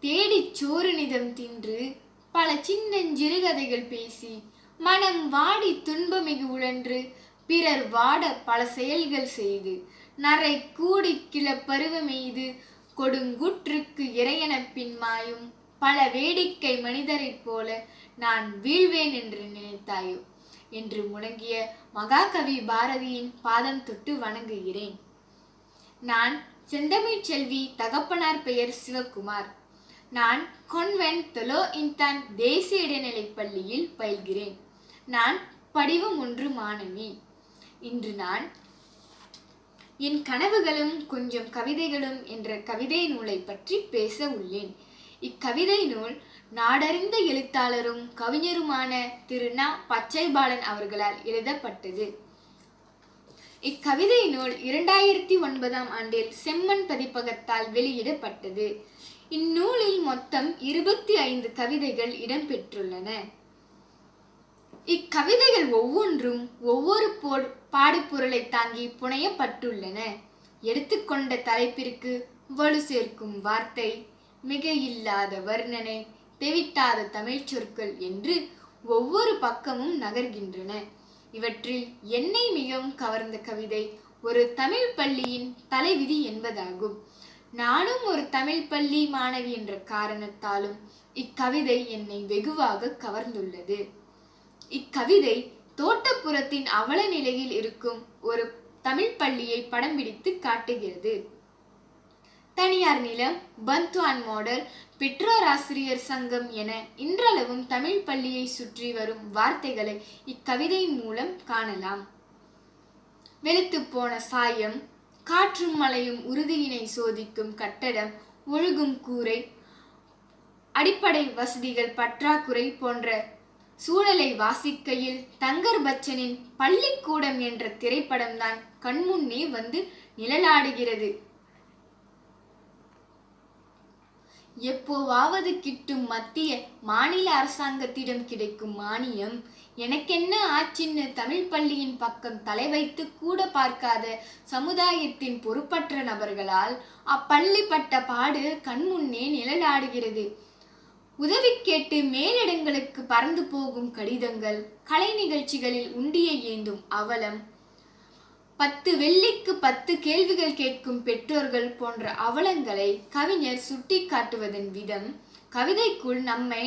தேடிச் சோறு நிதம் தின்று பல சின்னஞ்சிறுகதைகள் பேசி மனம் வாடி துன்பமிகு உழன்று பிறர் வாட பல செயல்கள் செய்து நரை கூடி கிள பருவமெய்து கொடுங்குற்றுக்கு இறையன பின்மாயும் பல வேடிக்கை மனிதரைப் போல நான் வீழ்வேன் என்று நினைத்தாயோ? என்று முழங்கிய மகாகவி பாரதியின் பாதம் தொட்டு வணங்குகிறேன். நான் செந்தமிழ் செல்வி தகப்பனார் பெயர் சிவகுமார். நான் கொன்வென்ட் தொலோ இன்தான் தேசிய இடைநிலைப் பள்ளியில் பயில்கிறேன். நான் படிவம் ஒன்று மாணவி. இன்று நான் என் கனவுகளும் கொஞ்சம் கவிதைகளும் என்ற கவிதை நூலை பற்றி பேச உள்ளேன். இக்கவிதை நூல் நாடறிந்த எழுத்தாளரும் கவிஞருமான திரு. நா. பச்சைபாலன் அவர்களால் எழுதப்பட்டது. இக்கவிதை நூல் இரண்டாயிரத்தி ஒன்பதாம் ஆண்டில் செம்மன் பதிப்பகத்தால் வெளியிடப்பட்டது. இந்நூலில் மொத்தம் இருபத்தி ஐந்து கவிதைகள் இடம்பெற்றுள்ளன. இக்கவிதைகள் ஒவ்வொன்றும் ஒவ்வொரு போ- பாடுபொருளை தாங்கி புனையப்பட்டுள்ளன. எடுத்துக்கொண்ட தலைப்பிற்கு வலு சேர்க்கும் வார்த்தை மிக இல்லாத வர்ணனை தெவிட்டாத தமிழ்ச் சொற்கள் என்று ஒவ்வொரு பக்கமும் நகர்கின்றன. இவற்றில் என்னை மிகவும் கவர்ந்த கவிதை ஒரு தமிழ் பள்ளியின் தலைவிதி என்பதாகும். நானும் ஒரு தமிழ் பள்ளி மாணவி என்ற காரணத்தாலும் இக்கவிதை என்னை வெகுவாக கவர்ந்துள்ளது. இக்கவிதை தோட்டப்புறத்தின் அவல நிலையில் இருக்கும் ஒரு தமிழ் பள்ளியை படம் பிடித்து காட்டுகிறது. தனியார் நிலம் பந்த்வான் மாடல் பெற்றோர் ஆசிரியர் சங்கம் என இன்றளவும் தமிழ் பள்ளியை சுற்றி வரும் வார்த்தைகளை இக்கவிதையின் மூலம் காணலாம். வெளுத்துப் போன சாயம் காற்றும் மலையும் உறுதியினை சோதிக்கும் கட்டடம் ஒழுகும் கூரை அடிப்படை வசதிகள் பற்றாக்குறை போன்ற சூழலை வாசிக்கையில் தங்கர் பச்சனின் பள்ளிக்கூடம் என்ற திரைப்படம்தான் கண்முன்னே வந்து நிழலாடுகிறது. எப்போவாவது கிட்டும் மத்திய மாநில அரசாங்கத்திடம் கிடைக்கும் மானியம். எனக்கென்ன ஆச்சின்னு தமிழ் பள்ளியின் பக்கம் தலை வைத்து கூட பார்க்காத சமுதாயத்தின் பொறுப்பற்ற நபர்களால் அப்பள்ளி பட்ட பாடு கண்முன்னே நிழலாடுகிறது. உதவி கேட்டு மேலிடங்களுக்கு பறந்து போகும் கடிதங்கள் கலை நிகழ்ச்சிகளில் உண்டியை ஏந்தும் அவலம் பத்து வெள்ளிக்கு பத்து கேள்விகள் கேட்கும் பெற்றோர்கள் போன்ற அவலங்களை கவிஞர் சுட்டிக்காட்டுவதன் விதம் கவிதைக்குள் நம்மை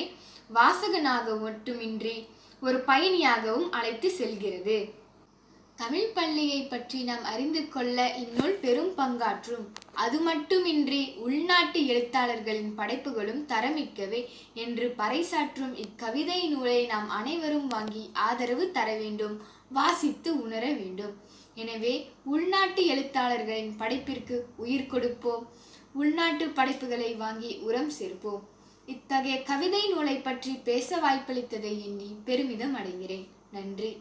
வாசகனாக மட்டுமின்றி ஒரு பயணியாகவும் அழைத்து செல்கிறது. தமிழ் பள்ளியை பற்றி நாம் அறிந்து கொள்ள இந்நூல் பெரும் பங்காற்றும். அது மட்டுமின்றி உள்நாட்டு எழுத்தாளர்களின் படைப்புகளும் தரமிக்கவே என்று பறைசாற்றும் இக்கவிதை நூலை நாம் அனைவரும் வாங்கி ஆதரவு தர வேண்டும் வாசித்து உணர வேண்டும். எனவே உள்நாட்டு எழுத்தாளர்களின் படைப்பிற்கு உயிர் கொடுப்போம். உள்நாட்டு படைப்புகளை வாங்கி உரம் சேர்ப்போம். இத்தகைய கவிதை நூலை பற்றி பேச வாய்ப்பளித்ததை எண்ணி பெருமிதம் அடைகிறேன். நன்றி.